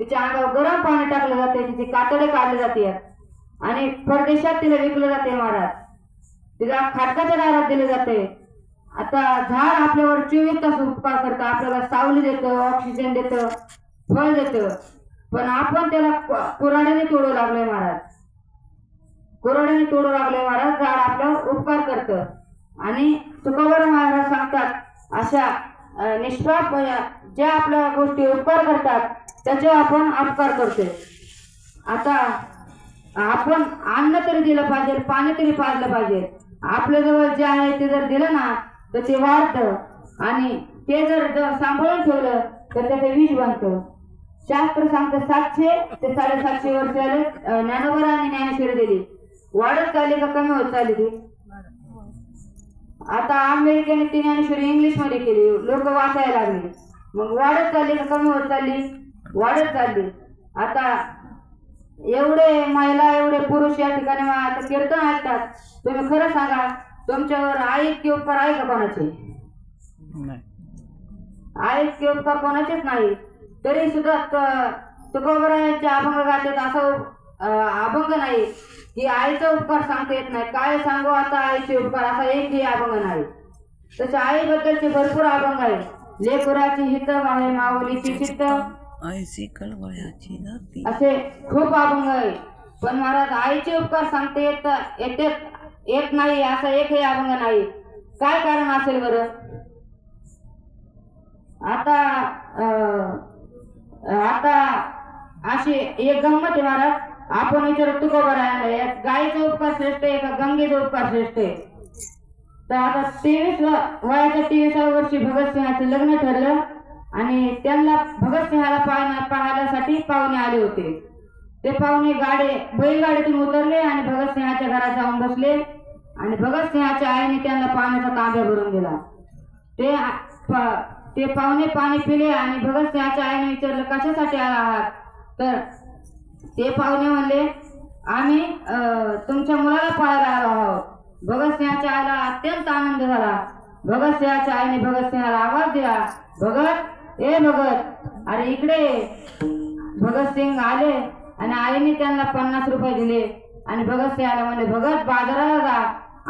तिच्या अंगावर गरम पाणी टाकलं जाते तिचे कातडे काढले जाते. आणि परदेशात तिला विकलं जाते महाराज. तिला खाटकाच्या दारात दिले जाते. आता झाड आपल्यावर चोवीस तास उपकार करतं आपल्याला सावली देतं ऑक्सिजन देतं फळ देतं. पण आपण त्याला कु- तोडू लागलोय महाराज. कुऱ्हाडीने तोडू लागलोय महाराज झाड आपल्यावर उपकार करतं. आणि तुकावर महाराज सांगतात अशा निष्पाप ज्या आपल्या गोष्टी उपकार करतात त्याच्यावर आपण अपकार करतोय. आता आपण अन्न तरी दिलं पाहिजे पाणी तरी पाजलं पाहिजे. आपल्या जवळ जे आहे ते जर दिलं ना तर ते वाढतं आणि ते जर सांभाळून ठेवलं तर त्याचं विष बनतं. शास्त्र सांगतं सातशे ते साडेसातशे वर्ष आले ज्ञानोबर आणि ज्ञानेश्वरी दिली. वाढत चालली का कमी होत चालली ती? आता अमेरिकेने ती ज्ञानेश्वरी इंग्लिशमध्ये केली लोक वाचायला लागली. मग वाढत चालली का कमी होत चालली? वाढत चालली. आता एवढे महिला एवढे पुरुष या ठिकाणी मा- आता कीर्तन ऐकतात. तुम्ही खरं सांगा तुमच्यावर ऐक्य उपकार आहे का कोणाचे? नाही. ऐक्य उपकार कोणाचेच नाही. तरी सुद्धा त- तुकोबरायांच्या अभंग गातेत असं अभंग नाही की आईचा उपकार सांगता येत नाही. काय सांगू आता आईचे उपकार? असा एकही अभंग नाही. तसे आईबद्दलचे भरपूर अभंग आहे लेकराची हित आहे माऊलीची चित्त ऐसी कळवळ्याची जाती असे खूप अभंग आहे पण महाराज आईचे उपकार सांगते येत येते येत नाही असा एकही अभंग नाही. काय कारण असेल बरं? आता आता अशी एक गंमत आहे महाराज. आपण विचार तुकोबर आहे. गायीचा उपकार श्रेष्ठ आहे का गंगेचा उपकार श्रेष्ठ आहे? तर आता तेवीस वयाच्या तेवीसाव्या वर्षी भगतसिंहाचं लग्न ठरलं. आणि त्यांना भगतसिंहाला पाहण्या पाहण्यासाठी पाहुणे आले होते. ते पाहुणे गाडे बैलगाडीतून उतरले आणि भगतसिंहाच्या घरात जाऊन बसले. आणि भगतसिंहाच्या आईने त्यांना पाण्याचा तांब्या भरून दिला. ते ते पाहुणे पाणी पिले आणि भगतसिंहाच्या आईने विचारलं कशासाठी आला आहात? तर ते पाहुणे म्हणले आम्ही तुमच्या मुलाला पाहायला आलो आहोत. भगतसिंहाच्या आईला अत्यंत आनंद झाला. भगतसिंहाच्या आईने भगतसिंहाला आवाज दिला. भगत ए भगत अरे इकडे भगतसिंग आले आणि आईने त्यांना पन्नास रुपये दिले. आणि भगतसिंहाला म्हणले भगत बाजाराला जा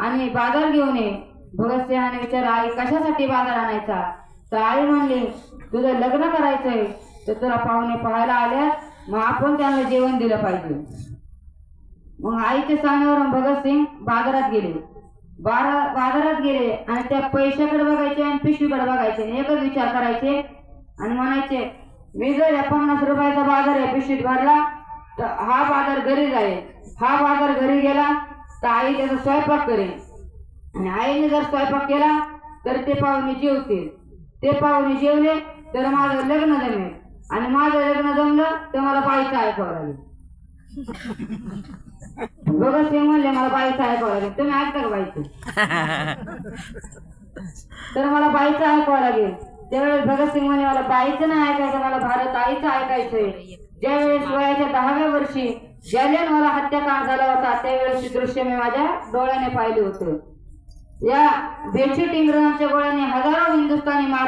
आणि बाजार घेऊन ये. भगतसिंहाने विचार आई कशासाठी बाजार आणायचा? तर आई म्हणली तुझं लग्न करायचंय. तर तुला पाहुणे पाहायला आल्या. मग आपण त्यांना जेवण दिलं पाहिजे. मग आईच्या सांगण्यावरून भगतसिंग बाजारात गेले. बारा बाजारात गेले आणि त्या पैशाकडे बघायचे आणि पिशवीकडे बघायचे एकच विचार करायचे आणि म्हणायचे मी जर या पन्नास रुपयाचा बाजार आहे पिशवीत भरला तर हा बाजार घरी जाईल. हा बाजार घरी गेला तर आई त्याचा स्वयंपाक करेल. आणि आईने जर स्वयंपाक केला तर ते पाहुणे जेवतील. ते पाहुणे जेवले तर माझं लग्न जमेल. आणि माझं लग्न जमलं तर मला बाईचं ऐकावं लागेल. भगतसिंग म्हणले मला बाईचं ऐकावं लागेल. तुम्ही ऐकता का बाईचं तर मला बाईचं ऐकावं लागेल. त्यावेळेस भगतसिंग म्हणे मला बाईचं नाही ऐकायचं मला भारत आईचं ऐकायचंय. ज्यावेळेस वयाच्या दहाव्या वर्षी जालियन मला हत्याकांड झाला होता त्यावेळेस दृश्य मी माझ्या डोळ्याने पाहिले होते. या बेडशीट इंग्रजांच्या गोळ्याने हजारो हिंदुस्थानी मार